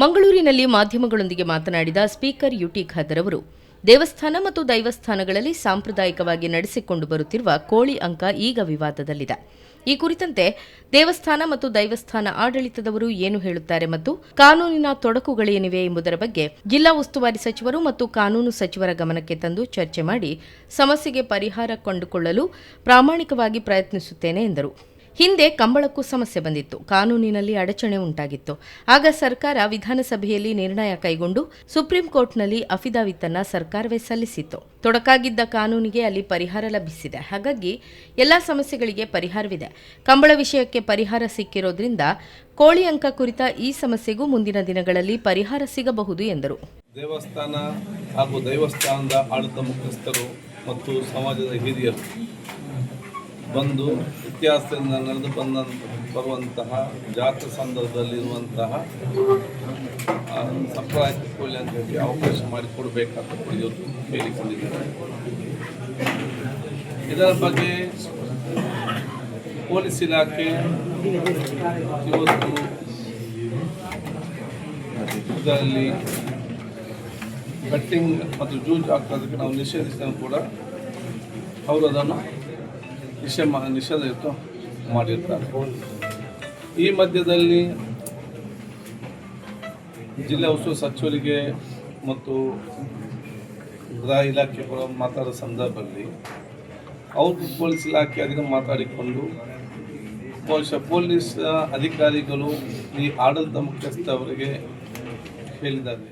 ಮಂಗಳೂರಿನಲ್ಲಿ ಮಾಧ್ಯಮಗಳೊಂದಿಗೆ ಮಾತನಾಡಿದ ಸ್ಪೀಕರ್ ಯುಟಿ ಖಾದರ್ ಅವರು, ದೇವಸ್ಥಾನ ಮತ್ತು ದೈವಸ್ಥಾನಗಳಲ್ಲಿ ಸಾಂಪ್ರದಾಯಿಕವಾಗಿ ನಡೆಸಿಕೊಂಡು ಬರುತ್ತಿರುವ ಕೋಳಿ ಅಂಕ ಈಗ ವಿವಾದದಲ್ಲಿದೆ. ಈ ಕುರಿತಂತೆ ದೇವಸ್ಥಾನ ಮತ್ತು ದೈವಸ್ಥಾನ ಆಡಳಿತದವರು ಏನು ಹೇಳುತ್ತಾರೆ ಮತ್ತು ಕಾನೂನಿನ ತೊಡಕುಗಳೇನಿವೆ ಎಂಬುದರ ಬಗ್ಗೆ ಜಿಲ್ಲಾ ಉಸ್ತುವಾರಿ ಸಚಿವರು ಮತ್ತು ಕಾನೂನು ಸಚಿವರ ಗಮನಕ್ಕೆ ತಂದು ಚರ್ಚೆ ಮಾಡಿ ಸಮಸ್ಯೆಗೆ ಪರಿಹಾರ ಕಂಡುಕೊಳ್ಳಲು ಪ್ರಾಮಾಣಿಕವಾಗಿ ಪ್ರಯತ್ನಿಸುತ್ತೇನೆ ಎಂದರು. ಹಿಂದೆ ಕಂಬಳಕ್ಕೂ ಸಮಸ್ಯೆ ಬಂದಿತ್ತು. ಕಾನೂನಿನಲ್ಲಿ ಅಡಚಣೆ ಉಂಟಾಗಿತ್ತು. ಆಗ ಸರ್ಕಾರ ವಿಧಾನಸಭೆಯಲ್ಲಿ ನಿರ್ಣಯ ಕೈಗೊಂಡು ಸುಪ್ರೀಂ ಕೋರ್ಟ್ನಲ್ಲಿ ಅಫಿದಾವಿತ್ ಅನ್ನ ಸರ್ಕಾರವೇ ಸಲ್ಲಿಸಿತ್ತು. ತೊಡಕಾಗಿದ್ದ ಕಾನೂನಿಗೆ ಅಲ್ಲಿ ಪರಿಹಾರ ಲಭಿಸಿದೆ. ಹಾಗಾಗಿ ಎಲ್ಲ ಸಮಸ್ಯೆಗಳಿಗೆ ಪರಿಹಾರವಿದೆ. ಕಂಬಳ ವಿಷಯಕ್ಕೆ ಪರಿಹಾರ ಸಿಕ್ಕಿರೋದ್ರಿಂದ ಕೋಳಿ ಅಂಕ ಕುರಿತ ಈ ಸಮಸ್ಯೆಗೂ ಮುಂದಿನ ದಿನಗಳಲ್ಲಿ ಪರಿಹಾರ ಸಿಗಬಹುದು ಎಂದರು. ದೇವಸ್ಥಾನ ಹಾಗೂ ದೇವಸ್ಥಾನದ ಆಡಳಿತ ಮುಖ್ಯಸ್ಥರು ಮತ್ತು ಸಮಾಜದ ಹಿರಿಯರು. ಬಂದು ಇತಿಹಾಸದಿಂದ ನಡೆದು ಬಂದ ಬರುವಂತಹ ಜಾತ್ರೆ ಸಂದರ್ಭದಲ್ಲಿರುವಂತಹ ಆ, ಸಂಪ್ರದಾಯ ಕೊಳ್ಳಿ ಅಂತ ಹೇಳಿ ಅವಕಾಶ ಮಾಡಿಕೊಡ್ಬೇಕಂತ ಇವತ್ತು ಹೇಳಿಕೊಂಡಿದ್ದಾರೆ ಇದರ ಬಗ್ಗೆ ಪೊಲೀಸ್ ಇಲಾಖೆ ಇವತ್ತು ಇದರಲ್ಲಿ ಕಟ್ಟಿಂಗ್ ಮತ್ತು ಜೂಜ್ ಹಾಕೋದಕ್ಕೆ ನಾವು ನಿಷೇಧಿಸಿದರೂ ಕೂಡ ಅವರು ಅದನ್ನು ನಿಷೇಧ ಇತ್ತು ನಿಷೇಧ ಮಾಡಿರ್ತಾರೆ. ಈ ಮಧ್ಯದಲ್ಲಿ ಜಿಲ್ಲಾ ಉಸ್ತುವಾರಿ ಸಚಿವರಿಗೆ ಮತ್ತು ಗೃಹ ಇಲಾಖೆ ಮಾತಾಡೋ ಸಂದರ್ಭದಲ್ಲಿ ಅವರು ಪೊಲೀಸ್ ಇಲಾಖೆ ಅದನ್ನು ಮಾತಾಡಿಕೊಂಡು ಬಹುಶಃ ಪೊಲೀಸ್ ಅಧಿಕಾರಿಗಳು ಈ ಆಡಳಿತ ಮುಖ್ಯಸ್ಥ ಅವರಿಗೆ ಹೇಳಿದ್ದಾರೆ.